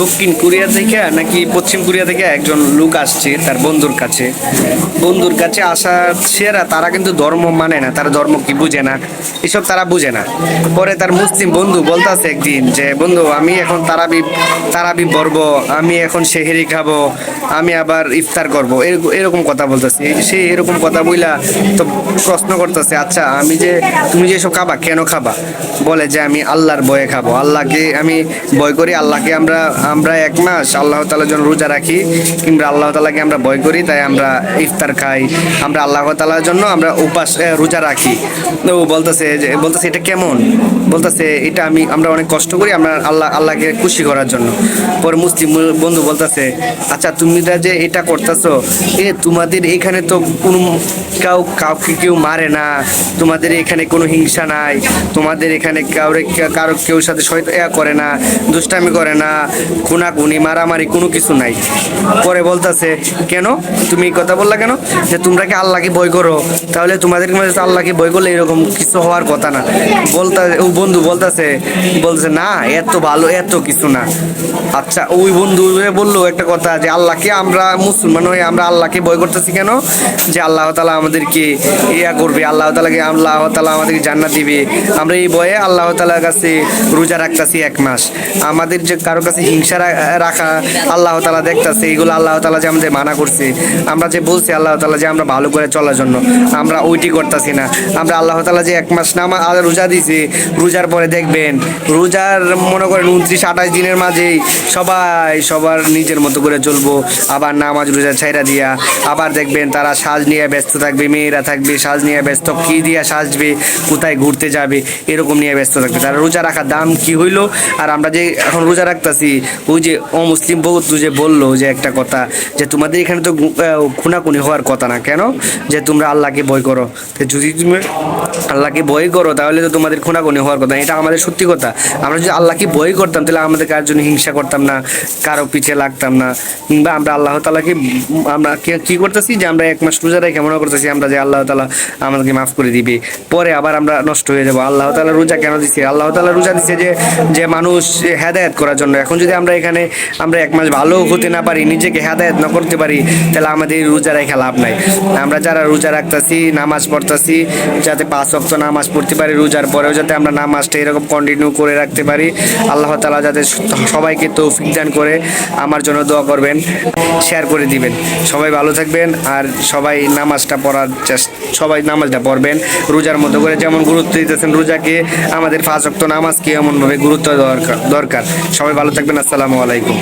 দক্ষিণ কোরিয়া থেকে নাকি পশ্চিম কোরিয়া থেকে একজন লোক আসছে তার বন্ধুর কাছে। বন্ধুর কাছে আসা সেরা তারা কিন্তু ধর্ম মানে না, তারা ধর্ম কি বুঝে না, এসব তারা বুঝে না। পরে তার মুসলিম বন্ধু বলতেছে একদিন যে, বন্ধু, আমি এখন তারাবি তারাবি পড়ব আমি এখন সেহেরি খাব আমি আবার ইফতার করব। এরকম- কথা বলতেছে। সে এরকম কথা বইলা তো প্রশ্ন করতেছে আচ্ছা আমি যে, তুমি যে সব খাবা, কেন খাবা? বলে যে, আমি আল্লাহর বয়ে খাব। আল্লাহকে আমি ভয় করি, আল্লাহকে আমরা আমরা এক মাস আল্লাহ তালার জন্য রোজা রাখি, কিংবা আল্লাহ তালাকে আমরা ভয় করি, তাই আমরা ইফতার খাই। আমরা আল্লাহ তালার জন্য আমরা উপাস রোজা রাখি। ও বলতেছে যে, বলতেছে, এটা কেমন? বলতেছে, এটা আমি, আমরা অনেক কষ্ট করি, আমরা আল্লাহ, আল্লাহকে খুশি করার জন্য। পরে মুসলিম বন্ধু বলতেছে আচ্ছা তুমি যে এটা করতেছো, এ তোমাদের এখানে তো কোনো কাউ, কাউকে কেউ মারে না, তোমাদের এখানে কোনো হিংসা নাই, তোমাদের এখানে কাউরে, কারও কেউ সাথে সহিত করে না, দুষ্টামি করে না, খুনাখুনি, মারামারি কোনো কিছু নাই। পরে বলতেছে, কেন? তুমি কথা বললা কেন? যে তোমরা কি আল্লাহকে ভয় করো? তাহলে তোমাদের মাঝে আল্লাহকে ভয় করলে এরকম কিছু হওয়ার কথা না। বলতা, ও বন্ধু বলতেছে, বলছে, না, এত ভালো এত কিছু না। আচ্ছা ওই বন্ধু বলল একটা কথা যে আল্লাহকে আমরা মুসলমান হয়ে আমরা আল্লাহকে ভয় করতেছি কেন? যে আল্লাহ তালা আমাদেরকে ইয়া করবে, আল্লাহ তালাকে আল্লাহ তালা আমাদেরকে জান্নাত দিবে। আমরা এই ভয়ে আল্লাহ তালার কাছে রোজা রাখতেছি এক মাস। আমাদের যে কারও কাছে হিংসা রাখা আল্লাহ তালা দেখতেছে, এগুলো আল্লাহ তালা যে আমাদের মানা করছে। আমরা যে বলছি আল্লাহ তালা যে আমরা ভালো করে চলার জন্য, আমরা ওইটি করতেছি না। আমরা আল্লাহ তালা যে এক মাস নামা আর রোজা দিছি, রোজার পরে দেখবেন, রোজার মনে করেন উনত্রিশ, আঠাশ দিনের মাঝেই সবাই সবার নিজের মতো করে চলবো। আবার নামাজ রোজা ছাইরা দিয়া আবার দেখবেন তারা সাজ নিয়ে ব্যস্ত থাকবে, মেয়েরা থাকবে, সাজ নিয়ে ব্যস্ত, কি দিয়া সাজবে, কোথায় ঘুরতে যাবে, এরকম নিয়ে ব্যস্ত থাকবে। তারা রোজা রাখার দাম কি হইল? আর আমরা যে এখন রোজা রাখতাছি, ওই যে অমুসলিম বউ যে বলল যে একটা কথা, যে তোমাদের এখানে তো খুনাখুনি হওয়ার কথা না, কেন? যে তোমরা আল্লাহকে ভয় করো। যদি তুমি আল্লাহকে ভয় করো, তাহলে তো তোমাদের খুনাখুনি হওয়ার কথা এটা আমাদের সত্যি কথা। আমরা যদি আল্লাহকে ভয় করতাম, তাহলে আমাদের কার জন্য হিংসা করতাম না, কারও পিছে লাগতাম না, কিংবা আমরা আল্লাহ তালাকে আমরা কি- করতেছি? যে আমরা এক মাস রোজা রেখে মনে করতেছি আমরা যে আল্লাহ তালা আমাদেরকে মাফ করে দিবে। পরে আবার আমরা নষ্ট হয়ে যাব। আল্লাহ তালা রোজা কেন দিচ্ছে আল্লাহ তালা রোজা দিচ্ছে যে যে মানুষ হেদায়ত করার জন্য। এখন যদি আমরা এখানে আমরা এক মাস ভালো হতে না পারি, নিজেকে হেদায়ত না করতে পারি, তাহলে আমাদের রোজা রেখে লাভ নাই। আমরা যারা রোজা রাখতেছি, নামাজ পড়তেছি, যাতে পাঁচ অক্ত নামাজ পড়তে পারি রোজার পরেও যাতে আমরা নামাজটা এরকম কন্টিনিউ করে রাখতে পারি, আল্লাহ তালা যাতে সবাইকে তৌফিক দান করে, আমার জন্য দোয়া করবেন। শেয়ার করে দিবেন। সবাই ভালো থাকবেন আর সবাই নামাজটা পড়ার সবাই নামাজটা পড়বেন। রোজার মতো করে যেমন গুরুত্ব দিতেছেন রোজাকে, আমাদের ফাঁসক্ত নামাজকে এমনভাবে গুরুত্ব দরকার দরকার। সবাই ভালো থাকবেন। আসসালামু আলাইকুম।